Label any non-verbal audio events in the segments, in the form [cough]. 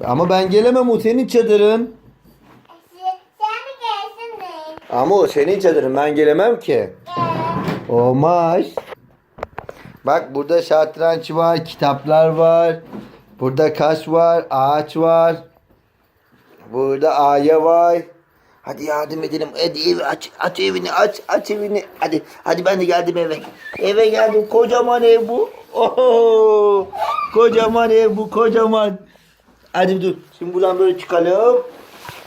Ama ben gelemem o senin çadırın. Sen mi gelsin mi? Ama o senin çadırın ben gelemem ki. Olmaz. Bak burada şatranç var, kitaplar var. Burada kaş var, ağaç var. Burada aya var. Hadi yardım edelim. Hadi evi aç, aç evini, aç, aç evini. Hadi, hadi ben de geldim eve. Eve geldim. Kocaman ev bu. Oho! Kocaman ev bu, kocaman. Hadi dur. Şimdi buradan böyle çıkalım.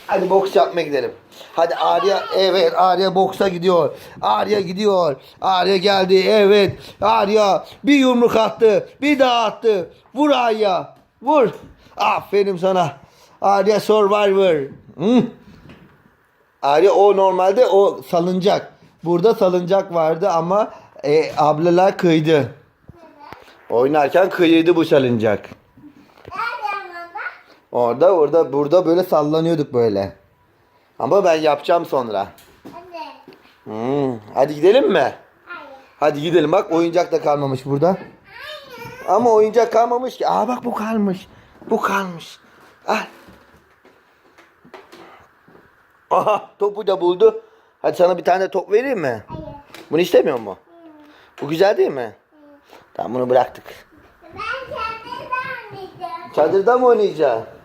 Hadi boks yapmaya gidelim. Hadi Arya evet Arya boksa gidiyor. Arya gidiyor. Arya geldi evet. Arya bir yumruk attı. Bir daha attı. Vur Arya. Vur. Aferin sana. Arya Survivor. Hı? Arya o normalde o salıncak. Burada salıncak vardı ama e, ablalar kıydı. Oynarken kıyıydı bu salıncak. Orada orada burada böyle sallanıyorduk böyle. Ama ben yapacağım sonra. Hadi. Hmm, hadi gidelim mi? Hayır. Hadi gidelim bak oyuncak da kalmamış burada. Ama oyuncak kalmamış ki. Aa bak bu kalmış. Bu kalmış. Al. Aha topu da buldu. Hadi sana bir tane top vereyim mi? Hayır. Bunu istemiyor mu? Bu güzel değil mi? Tamam bunu bıraktık. Ben kendimi zannediyorum. Çadırda mı oynayacaksın?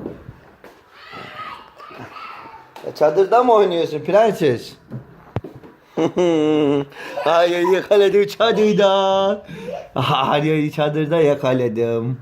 Ya çadırda mı oynuyorsun prenses? [laughs] Hayır yakaladım çadırda. Hayır çadırda yakaladım.